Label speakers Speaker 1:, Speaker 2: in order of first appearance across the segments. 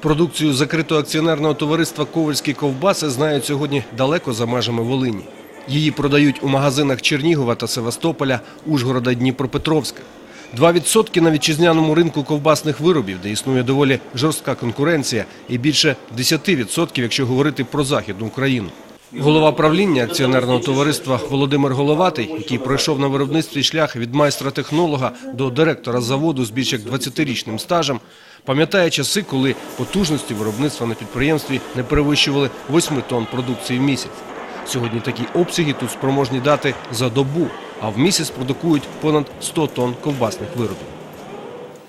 Speaker 1: Продукцію закритого акціонерного товариства Ковальські ковбаси знають сьогодні далеко за межами Волині. Її продають у магазинах Чернігова та Севастополя, Ужгорода, Дніпропетровська. 2% на вітчизняному ринку ковбасних виробів, де існує доволі жорстка конкуренція, і більше 10%, якщо говорити про Західну Україну. Голова правління акціонерного товариства Володимир Головатий, який пройшов на виробництві шлях від майстра-технолога до директора заводу з більш як 20-річним стажем, пам'ятає часи, коли потужності виробництва на підприємстві не перевищували 8 тонн продукції в місяць. Сьогодні такі обсяги тут спроможні дати за добу, а в місяць продукують понад 100 тонн ковбасних виробів.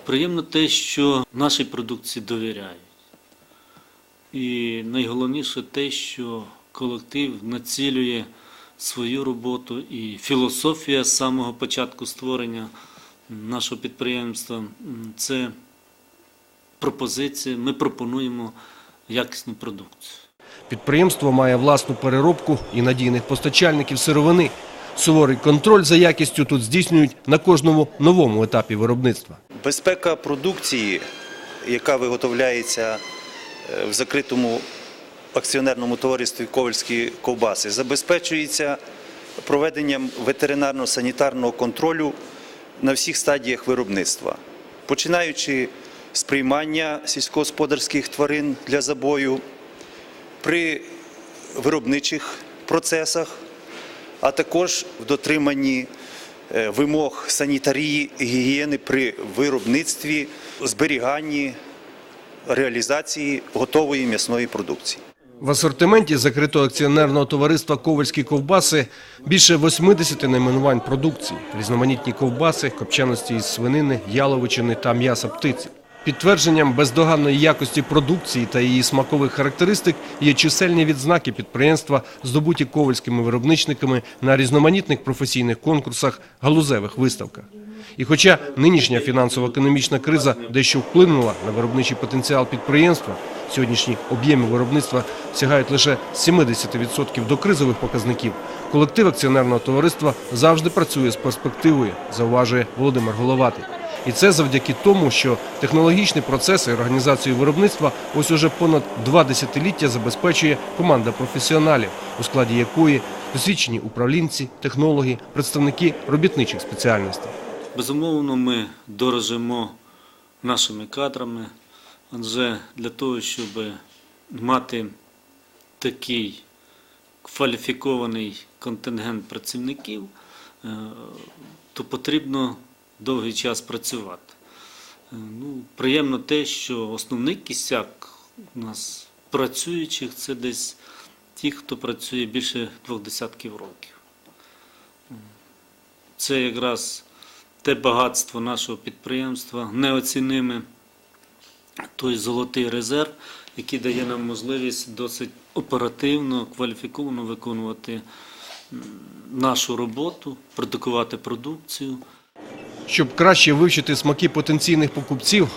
Speaker 2: Приємно те, що нашій продукції довіряють. І найголовніше те, що колектив націлює свою роботу і філософія з самого початку створення нашого підприємства це пропозиція. Ми пропонуємо якісну продукцію.
Speaker 1: Підприємство має власну переробку і надійних постачальників сировини. Суворий контроль за якістю тут здійснюють на кожному новому етапі виробництва.
Speaker 3: Безпека продукції, яка виготовляється е, в закритому акціонерному товаристві Ковальські ковбаси, забезпечується проведенням ветеринарно-санітарного контролю на всіх стадіях виробництва, починаючи з приймання сільськогосподарських тварин для забою, при виробничих процесах, а також в дотриманні е, вимог санітарії і гігієни при виробництві, зберіганні, реалізації готової м'ясної продукції.
Speaker 1: В асортименті закритого акціонерного товариства Ковальські ковбаси більше 80 найменувань продукції, різноманітні ковбаси, копчаності із свинини, яловичини та м'яса птиці. Підтвердженням бездоганної якості продукції та її смакових характеристик є чисельні відзнаки підприємства, здобуті ковальськими виробничниками на різноманітних професійних конкурсах, галузевих виставках. І хоча нинішня фінансово-економічна криза дещо вплинула на виробничий потенціал підприємства, сьогоднішні об'єми виробництва сягають лише 70% до кризових показників. Колектив акціонерного товариства завжди працює з перспективою, зауважує Володимир Головатий. І це завдяки тому, що технологічні процеси і організацію виробництва ось уже понад два десятиліття забезпечує команда професіоналів, у складі якої досвідчені управлінці, технологи, представники робітничих спеціальностей.
Speaker 2: Безумовно, ми дорожимо нашими кадрами, адже для того, щоб мати такий кваліфікований контингент працівників, е, то потрібно довгий час працювати. Е, Ну, приємно те, що основний кісяк у нас працюючих це десь ті, хто працює більше двох десятків років. Це якраз те багатство нашого підприємства, неоціниме той золотий резерв, який дає нам можливість досить оперативно, кваліфіковано виконувати нашу роботу, продукувати продукцію.
Speaker 1: Щоб краще вивчити смаки потенційних покупців,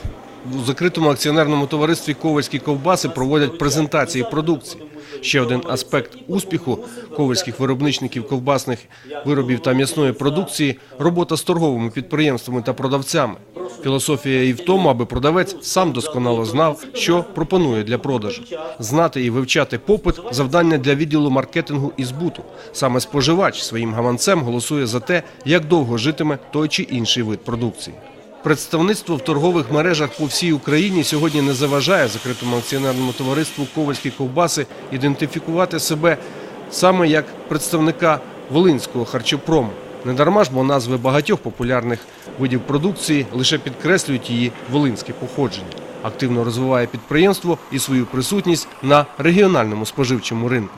Speaker 1: у закритому акціонерному товаристві Ковальські ковбаси проводять презентації продукції. Ще один аспект успіху ковальських виробничників ковбасних виробів та м'ясної продукції робота з торговими підприємствами та продавцями. Філософія і в тому, аби продавець сам досконало знав, що пропонує для продажу. Знати і вивчати попит завдання для відділу маркетингу і збуту. Саме споживач своїм гаманцем голосує за те, як довго житиме той чи інший вид продукції. Представництво в торгових мережах по всій Україні сьогодні не заважає закритому акціонерному товариству Ковальські ковбаси ідентифікувати себе саме як представника волинського харчопрому. Недарма ж, бо назви багатьох популярних видів продукції лише підкреслюють її волинське походження. Активно розвиває підприємство і свою присутність на регіональному споживчому ринку.